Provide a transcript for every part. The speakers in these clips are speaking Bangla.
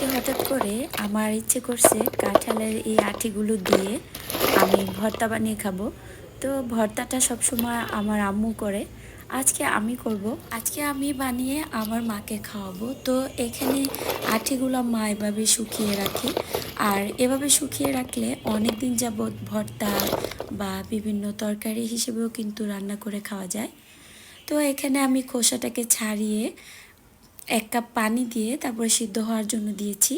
আজকে হঠাৎ করে আমার ইচ্ছে করছে কাঁঠালের এই আঠিগুলো দিয়ে আমি ভর্তা বানিয়ে খাব। তো ভর্তাটা সবসময় আমার আম্মু করে। আজকে আমি করব। আজকে আমি বানিয়ে আমার মাকে খাওয়াবো। তো এখানে আঠিগুলো মা এভাবে শুকিয়ে রাখে। আর এভাবে শুকিয়ে রাখলে অনেক দিন যাবৎ ভর্তা বা বিভিন্ন তরকারি হিসেবেও কিন্তু রান্না করে খাওয়া যায়। তো এখানে আমি খোসাটাকে ছাড়িয়ে এক কাপ পানি দিয়ে তারপরে সিদ্ধ হওয়ার জন্য দিয়েছি।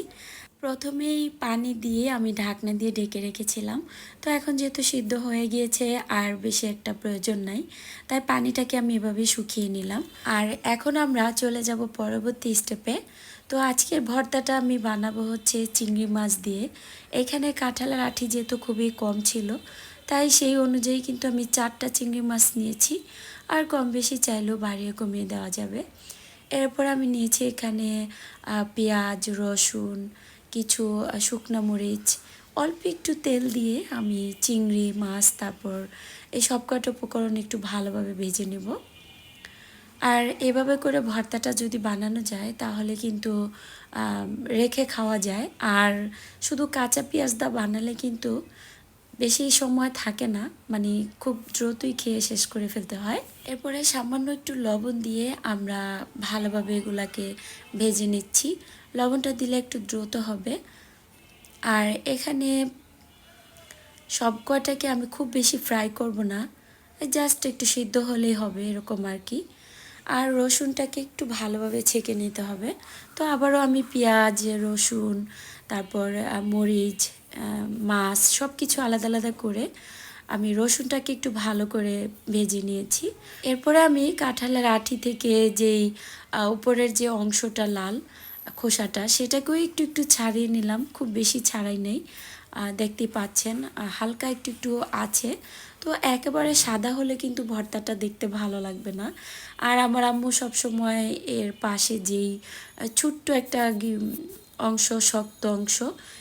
প্রথমেই পানি দিয়ে আমি ঢাকনা দিয়ে ডেকে রেখেছিলাম। তো এখন যেহেতু সিদ্ধ হয়ে গিয়েছে, আর বেশি একটা প্রয়োজন নাই, তাই পানিটাকে আমি এভাবে শুকিয়ে নিলাম। আর এখন আমরা চলে যাব পরবর্তী স্টেপে। তো আজকের ভর্তাটা আমি বানাবো হচ্ছে চিংড়ি মাছ দিয়ে। এখানে কাঁঠালের আঠি যেহেতু খুবই কম ছিল, তাই সেই অনুযায়ী কিন্তু আমি চারটা চিংড়ি মাছ নিয়েছি, আর কম বেশি চাইলেও বাড়িয়ে কমিয়ে দেওয়া যাবে। এরপর আমি নিয়েছি এখানে পেঁয়াজ, রসুন, কিছু শুকনো মরিচ, অল্প একটু তেল দিয়ে আমি চিংড়ি, মাছ, তারপর এই সব কটা উপকরণ একটু ভালোভাবে ভেজে নেব। আর এভাবে করে ভর্তাটা যদি বানানো যায়, তাহলে কিন্তু রেখে খাওয়া যায়। আর শুধু কাঁচা পেঁয়াজ দা বানালে কিন্তু বেশি সময় থাকে না মানে খুব দ্রুতই খেয়ে শেষ করে ফেলতে হয়। এরপরে সামান্য একটু লবণ দিয়ে আমরা ভালোভাবে এগুলাকে ভেজে নিচ্ছি। লবণটা দিলে একটু দ্রুত হবে। আর এখানে সব কটাকে আমি খুব বেশি ফ্রাই করব না জাস্ট একটু সিদ্ধ হলেই হবে এরকম আর কি। আর রসুনটাকে একটু ভালোভাবে ছেঁকে নিতে হবে। তো আবারও আমি পেঁয়াজ, রসুন, তারপর মরিচ মাছ সব কিছু আলাদা আলাদা করে আমি রসুনটাকে একটু ভালো করে ভেজে নিয়েছি। এরপরে আমি কাঁঠালের আঠি থেকে যেই উপরের যে অংশটা লাল খোসাটা, সেটাকেও একটু একটু ছাড়িয়ে নিলাম। খুব বেশি ছাড়াই নেই। দেখতে পাচ্ছেন হালকা একটু একটু আছে। তো একেবারে সাদা হলে কিন্তু ভর্তাটা দেখতে ভালো লাগবে না। আর আমার আম্মু সবসময় এর পাশে যেই ছোট্ট একটা অংশ, শক্ত অংশ,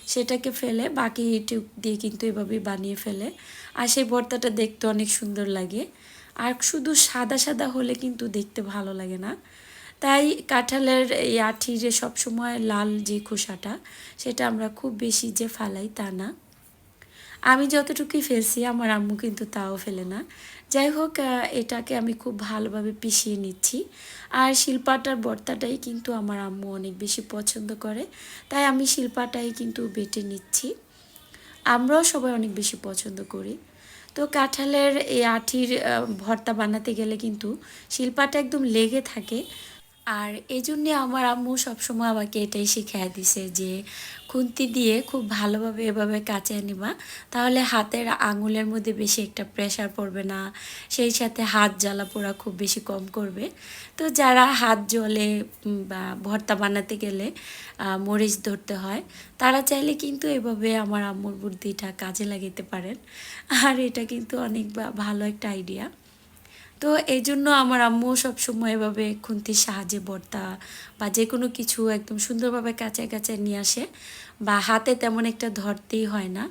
সেটাকে ফেলে বাকি টিউব দিয়ে কিন্তু এভাবে বানিয়ে ফেলে। আর সেই ভর্তাটা দেখতে অনেক সুন্দর লাগে। আর শুধু সাদা সাদা হলে কিন্তু দেখতে ভালো লাগে না। তাই কাঁঠালের এই আঠি যে সবসময় লাল যে খোসাটা, সেটা আমরা খুব বেশি যে ফালাই তা না। আমি যতটুকুই ফেলছি, আমার আম্মু কিন্তু তাও ফেলে না। যাই হোক এটাকে আমি খুব ভালোভাবে পিষিয়ে নিচ্ছি। আর শিল্পাটার বর্তাটাই কিন্তু আমার আম্মু অনেক বেশি পছন্দ করে। তাই আমি শিল্পাটাই কিন্তু বেটে নিচ্ছি। আমরাও সবাই অনেক বেশি পছন্দ করি। তো কাঁঠালের এই আঠির ভর্তা বানাতে গেলে কিন্তু শিল্পাটা একদম লেগে থাকে। আর এই জন্যে আমার আম্মু সবসময় আমাকে এটাই শিখিয়ে দিছে যে, খুন্তি দিয়ে খুব ভালোভাবে এভাবে কাচে নিবা। তাহলে হাতের আঙুলের মধ্যে বেশি একটা প্রেশার পড়বে না, সেই সাথে হাত জ্বালা পোড়া খুব বেশি কম করবে। তো যারা হাত জলে বা ভর্তা বানাতে গেলে মরিচ ধরতে হয়, তারা চাইলে কিন্তু এভাবে আমার আম্মুর বুদ্ধিটা কাজে লাগাতে পারেন। আর এটা কিন্তু অনেক ভালো একটা আইডিয়া তো এই জন্য আমার আম্মু সবসময় এভাবে খুন্তির সাহায্যে ভর্তা বা যে কোনো কিছু একদম সুন্দরভাবে কাছে কাছে নিয়ে আসে বা হাতে তেমন একটা ধরতেই হয় না।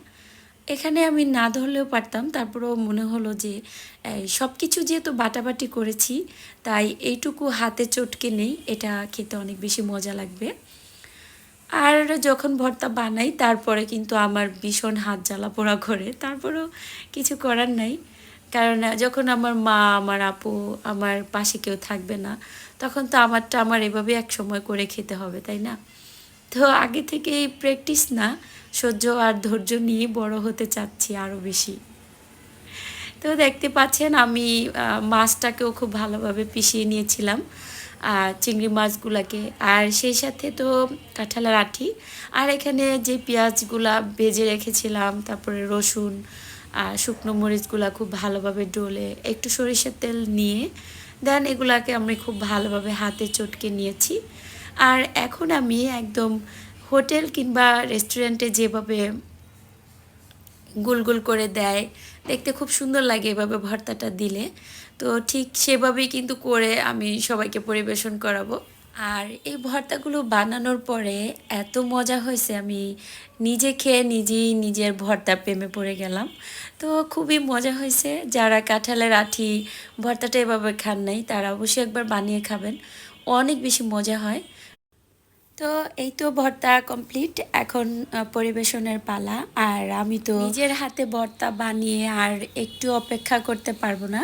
এখানে আমি না ধরলেও পারতাম, তারপরেও মনে হলো যে সব কিছু যেহেতু বাটাবাটি করেছি, তাই এইটুকু হাতে চটকে নেই, এটা খেতে অনেক বেশি মজা লাগবে। আর যখন ভর্তা বানাই, তারপরে কিন্তু আমার ভীষণ হাত জ্বালা পোড়া করে, তারপরেও কিছু করার নাই। কারণ যখন আমার মা, আমার আপু, আমার পাশে কেউ থাকবে না, তখন তো আমারটা আমার এভাবে এক সময় করে খেতে হবে, তাই না? তো আগে থেকেই প্র্যাকটিস না, সহ্য আর ধৈর্য নিয়ে বড় হতে চাচ্ছি আরও বেশি। তো দেখতে পাচ্ছেন আমি মাছটাকেও খুব ভালোভাবে পিষিয়ে নিয়েছিলাম আর চিংড়ি মাছগুলাকে। আর সেই সাথে তো কাঁঠালের আঠি। আর এখানে যে পেঁয়াজগুলা ভেজে রেখেছিলাম, তারপরে রসুন আর শুকনো মরিচগুলা খুব ভালোভাবে ডলে একটু সরিষার তেল নিয়ে, দেন এগুলাকে আমি খুব ভালোভাবে হাতে চটকে নিয়েছি। আর এখন আমি একদম হোটেল কিংবা রেস্টুরেন্টে যেভাবে গোল গোল করে দেয়, দেখতে খুব সুন্দর লাগে এভাবে ভর্তাটা দিলে। তো ঠিক সেভাবেই কিন্তু করে আমি সবাইকে পরিবেশন করাবো। আর এই ভর্তাগুলো বানানোর পরে এত মজা হয়েছে, আমি নিজে খেয়ে নিজেই নিজের ভর্তা প্রেমে পড়ে গেলাম। তো খুবই মজা হয়েছে, যারা কাঁঠালের আঠি ভর্তাটা এভাবে খান নাই, তারা অবশ্যই একবার বানিয়ে খাবেন, অনেক বেশি মজা হয়। তো এই তো ভর্তা কমপ্লিট এখন পরিবেশনের পালা, আর আমি তো নিজের হাতে ভর্তা বানিয়ে আর একটু অপেক্ষা করতে পারব না।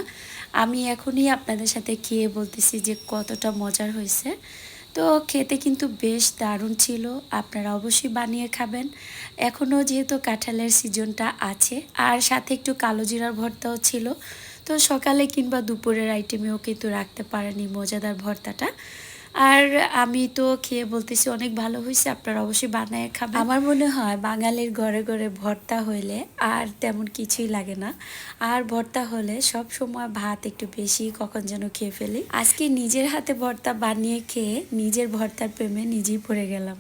আমি এখনই আপনাদের সাথে খেয়ে বলতেছি যে কতটা মজার হয়েছে। তো খেতে কিন্তু বেশ দারুণ ছিল, আপনারা অবশ্যই বানিয়ে খাবেন। এখনও যেহেতু কাঁঠালের সিজনটা আছে, আর সাথে একটু কালো জিরার ভর্তাও ছিল, তো সকালে কিংবা দুপুরের আইটেমেও কিন্তু রাখতে পারেনি মজাদার ভর্তাটা। আর আমি তো খেয়ে বলতেছি অনেক ভালো হয়েছে, আপনারা অবশ্যই বানায় খাবেন। আমার মনে হয় বাঙালির ঘরে ঘরে ভর্তা হইলে আর তেমন কিছুই লাগে না। আর ভর্তা হলে সব সময় ভাত একটু বেশি কখন যেন খেয়ে ফেলি। আজকে নিজের হাতে ভর্তা বানিয়ে খেয়ে নিজের ভর্তার প্রেমে নিজেই পড়ে গেলাম।